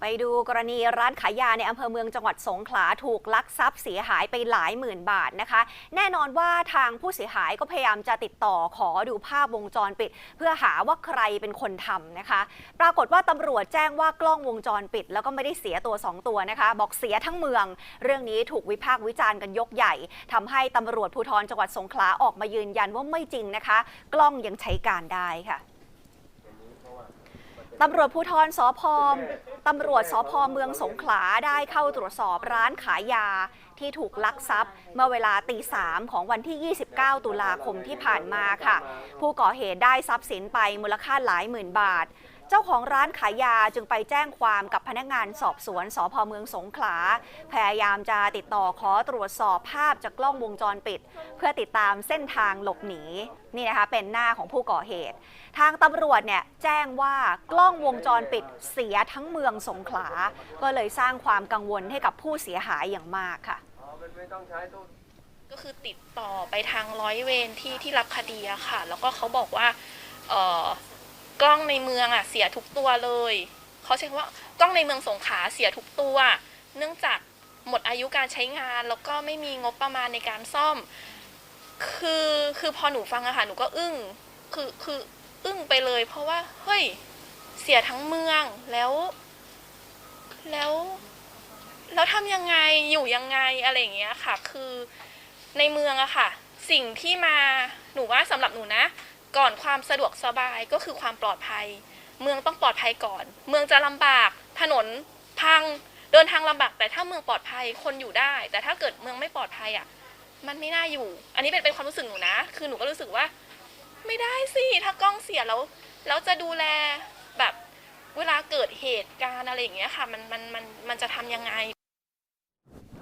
ไปดูกรณีร้านขายยาในอำเภอเมืองจังหวัดสงขลาถูกลักทรัพย์เสียหายไปหลายหมื่นบาทนะคะ แน่นอนว่าทางผู้เสียหายก็พยายามจะติดต่อขอดูภาพวงจรปิด เพื่อหาว่าใครเป็นคนทำนะคะ ปรากฏว่าตำรวจแจ้งว่ากล้องวงจรปิด แล้วก็ไม่ได้เสียตัว 2 ตัวนะคะ บอกเสียทั้งเมือง เรื่องนี้ถูกวิพากษ์วิจารณ์กันยกใหญ่ทำให้ตำรวจภูธรจังหวัดสงขลาออกมายืนยันว่าไม่จริงนะคะ กล้องยังใช้การได้ค่ะตำรวจภูธรสพ ตำรวจสพเมืองสงขลาได้เข้าตรวจสอบร้านขายยาที่ถูกลักทรัพย์ เมื่อเวลาตีสามของวันที่ 29 ตุลาคมที่ผ่านมาค่ะ ผู้ก่อเหตุได้ทรัพย์สินไปมูลค่าหลายหมื่นบาท เจ้าของร้านขายยาจึงไปแจ้งความกับพนักงานสอบสวนสพเมืองสงขลา พยายามจะติดต่อขอตรวจสอบภาพจากกล้องวงจรปิด เพื่อติดตามเส้นทางหลบหนีนี่นะคะเป็นหน้าของผู้ก่อเหตุ ทางตำรวจเนี่ยแจ้งว่ากล้องวงจรปิดเสียทั้งเมืองสงขลา ก็เลยสร้างความกังวลให้กับผู้เสียหายอย่างมากค่ะก็คือติดต่อไปทางร้อยเวรที่ที่รับคดีอะค่ะ แล้วก็เขาบอกว่าเออ กล้องในเมืองอะเสียทุกตัวเลยเขาใช้คำว่ากล้องในเมืองสงขลาเสียทุกตัว เนื่องจากหมดอายุการใช้งานแล้วก็ไม่มีงบประมาณในการซ่อม คือคือพอหนูฟังอะค่ะหนูก็อึ้งคือคืออึ้งไปเลย เพราะว่าเฮ้ยเสียทั้งเมืองแล้ว แล้วแล้วทำยังไงอยู่ยังไงอะไรอย่างเงี้ยค่ะ คือในเมืองอะค่ะ สิ่งที่มาหนูว่าสำหรับหนูนะ ก่อนความสะดวกสบายก็คือความปลอดภัย เมืองต้องปลอดภัยก่อน เมืองจะลำบาก ถนนพังเดินทางลำบากแต่ถ้าเมืองปลอดภัยคนอยู่ได้ แต่ถ้าเกิดเมืองไม่ปลอดภัยอะมันไม่น่าอยู่ อันนี้เป็นเป็นความรู้สึกหนูนะ คือหนูก็รู้สึกว่า ไม่ได้สิถ้ากล้องเสียแล้วแล้วจะดูแลแบบเวลาเกิดเหตุการณ์อะไรอย่างเงี้ยค่ะ มันมันมันมันจะทำยังไง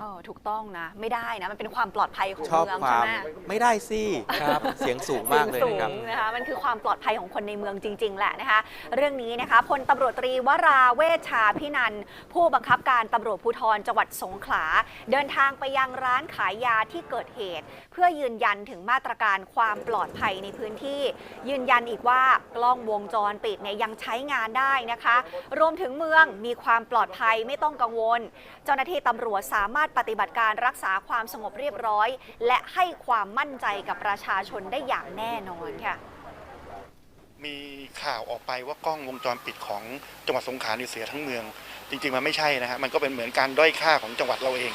ออถูกต้องนะ ไม่ได้นะ มันเป็นความปลอดภัยของชอบเมืองคใช่วามไหมไม่ได้สิครับ เสียงสูงมากเลยสูนะครับงนะคะมันคือความปลอดภัยของคนในเมืองจริง ๆ แหละนะคะ เรื่องนี้นะคะพลตำรวจตรีวราเวชชาพินันท์ผู้บังคับการตำรวจภูธรจังหวัดสงขลา เดินทางไปยังร้านขายยาที่เกิดเหตุ เพื่อยืนยันถึงมาตรการความปลอดภัยในพื้นที่ ยืนยันอีกว่ากล้องวงจรปิดเนี่ยยังใช้งานได้นะคะ รวมถึงเมืองมีความปลอดภัยไม่ต้องกังวล เจ้าหน้าที่ตำรวจสามารถปฏิบัติการรักษาความสงบเรียบร้อย และให้ความมั่นใจกับประชาชนได้อย่างแน่นอนค่ะมีข่าวออกไปว่ากล้องวงจรปิดของจังหวัดสงขลาเนี่ยเสียทั้งเมือง จริง ๆ มันไม่ใช่นะฮะมันก็เป็นเหมือนการด้อยค่าของจังหวัดเราเอง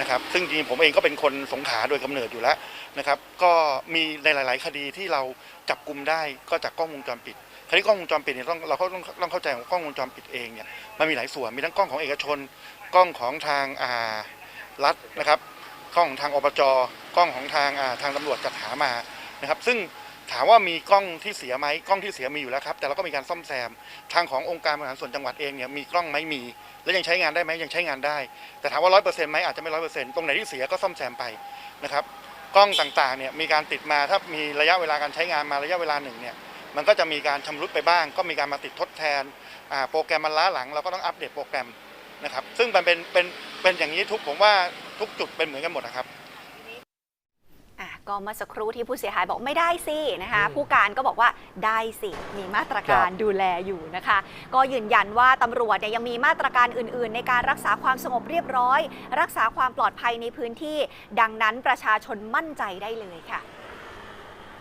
นะครับซึ่งจริงๆผมเองก็เป็นคนสงขลาโดยกำเนิดอยู่แล้วนะครับ ก็มีในหลาย ๆ คดีที่เราจับกลุ่มได้ก็จากกล้องวงจรปิดคราวนี้กล้องวงจรปิดเนี่ยต้องเราก็ต้องต้องเข้าใจว่ากล้องวงจรปิดเองเนี่ยมันมีหลายส่วนมีทั้งกล้องของเอกชนกล้องของทางอ่า รัฐนะครับกล้องของทางอบจกล้องของทางทางตำรวจจัดหามานะครับ ซึ่งถามว่ามีกล้องที่เสียไหมกล้องที่เสียมีอยู่แล้วครับ แต่เราก็มีการซ่อมแซม ทางขององค์การบริหารส่วนจังหวัดเองเนี่ยมีกล้องไหมมี แล้วยังใช้งานได้ไหมยังใช้งานได้ แต่ถามว่าร้อยเปอร์เซ็นต์ไหมอาจจะไม่ร้อยเปอร์เซ็นต์ตรงไหนที่เสียก็ซ่อมแซมไปนะครับกล้องต่างๆเนี่ยมีการติดมาถ้ามีระยะเวลาการใช้งานมาระยะเวลาหนึ่งเนี่ยมันก็จะมีการชำรุดไปบ้าง ก็มีการมาติดทดแทนโปรแกรมมันล้าหลังเราก็ต้องอัปเดตโปรแกรม นะครับ ซึ่งมันเป็นเป็นเป็นอย่างนี้ทุกผมว่าทุกจุดเป็นเหมือนกันหมดนะครับอะก็เมื่อสักครู่ที่ผู้เสียหายบอกไม่ได้สินะคะผู้การก็บอกว่าได้สิมีมาตรการดูแลอยู่นะคะ ก็ยืนยันว่าตำรวจเนี่ยยังมีมาตรการอื่น ๆ ในการรักษาความสงบเรียบร้อย รักษาความปลอดภัยในพื้นที่ ดังนั้นประชาชนมั่นใจได้เลยค่ะ